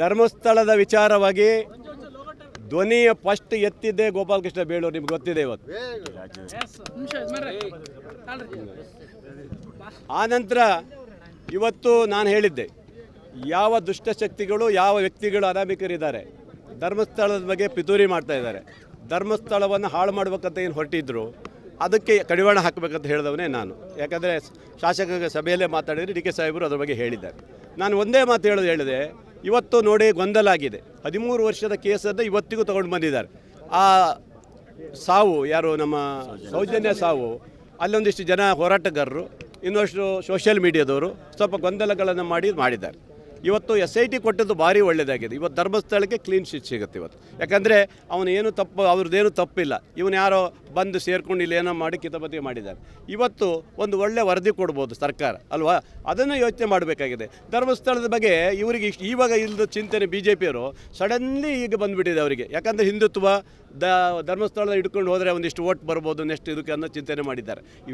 ಧರ್ಮಸ್ಥಳದ ವಿಚಾರವಾಗಿ ಧ್ವನಿಯ ಫಸ್ಟ್ ಎತ್ತಿದ್ದೆ ಗೋಪಾಲಕೃಷ್ಣ ಬೇಳೂರು, ನಿಮ್ಗೆ ಗೊತ್ತಿದೆ ಇವತ್ತು. ಆನಂತರ ಇವತ್ತು ನಾನು ಹೇಳಿದ್ದೆ, ಯಾವ ದುಷ್ಟಶಕ್ತಿಗಳು ಯಾವ ವ್ಯಕ್ತಿಗಳು ಅನಾಮಿಕರಿದ್ದಾರೆ, ಧರ್ಮಸ್ಥಳದ ಬಗ್ಗೆ ಪಿತೂರಿ ಮಾಡ್ತಾ ಇದ್ದಾರೆ. ಧರ್ಮಸ್ಥಳವನ್ನು ಹಾಳು ಮಾಡ್ಬೇಕಂತ ಏನು ಹೊರಟಿದ್ರು, ಅದಕ್ಕೆ ಕಡಿವಾಣ ಹಾಕಬೇಕಂತ ಹೇಳಿದವನೇ ನಾನು. ಯಾಕಂದರೆ ಶಾಸಕ ಸಭೆಯಲ್ಲೇ ಮಾತಾಡಿದರೆ ಡಿ ಕೆ ಸಾಹೇಬರು ಅದ್ರ ಬಗ್ಗೆ ಹೇಳಿದ್ದಾರೆ. ನಾನು ಒಂದೇ ಮಾತು ಹೇಳೋದು ಹೇಳಿದೆ ಇವತ್ತು ನೋಡಿ ಗೊಂದಲ ಆಗಿದೆ ಹದಿಮೂರು ವರ್ಷದ ಕೇಸನ್ನು ಇವತ್ತಿಗೂ ತಗೊಂಡು ಬಂದಿದ್ದಾರೆ. ಆ ಸಾವು ಯಾರು ನಮ್ಮ ಸೌಜನ್ಯ ಸಾವು, ಅಲ್ಲೊಂದಿಷ್ಟು ಜನ ಹೋರಾಟಗಾರರು ಇನ್ನಷ್ಟು ಸೋಷಿಯಲ್ ಮೀಡಿಯಾದವರು ಸ್ವಲ್ಪ ಗೊಂದಲಗಳನ್ನು ಮಾಡಿ ಮಾಡಿದ್ದಾರೆ. ಇವತ್ತು ಎಸ್ ಐ ಟಿ ಕೊಟ್ಟದ್ದು ಭಾರಿ ಒಳ್ಳೆಯದಾಗಿದೆ ಇವತ್ತು ಧರ್ಮಸ್ಥಳಕ್ಕೆ ಕ್ಲೀನ್ ಶೀಟ್ ಸಿಗುತ್ತೆ ಇವತ್ತು. ಯಾಕಂದರೆ ಅವನೇನು ತಪ್ಪು, ಅವ್ರದ್ದೇನು ತಪ್ಪಿಲ್ಲ. ಇವನು ಯಾರೋ ಬಂದು ಸೇರ್ಕೊಂಡು ಇಲ್ಲಿ ಏನೋ ಮಾಡಿ ಕಿತಪತಿ ಮಾಡಿದ್ದಾರೆ. ಇವತ್ತು ಒಂದು ಒಳ್ಳೆ ವರದಿ ಕೊಡ್ಬೋದು ಸರ್ಕಾರ, ಅಲ್ವಾ? ಅದನ್ನು ಯೋಚನೆ ಮಾಡಬೇಕಾಗಿದೆ. ಧರ್ಮಸ್ಥಳದ ಬಗ್ಗೆ ಇವರಿಗೆ ಇವಾಗ ಇಲ್ಲದ ಚಿಂತನೆ ಬಿ ಜೆ ಪಿಯವರು ಸಡನ್ಲಿ ಈಗ ಬಂದುಬಿಟ್ಟಿದೆ ಅವರಿಗೆ. ಯಾಕಂದರೆ ಹಿಂದುತ್ವ ದ ಧರ್ಮಸ್ಥಳದ ಹಿಡ್ಕೊಂಡು ಹೋದರೆ ಒಂದಿಷ್ಟು ಓಟ್ ಬರ್ಬೋದು ನೆಕ್ಸ್ಟ್ ಇದಕ್ಕೆ ಅನ್ನೋ ಚಿಂತನೆ ಮಾಡಿದ್ದಾರೆ.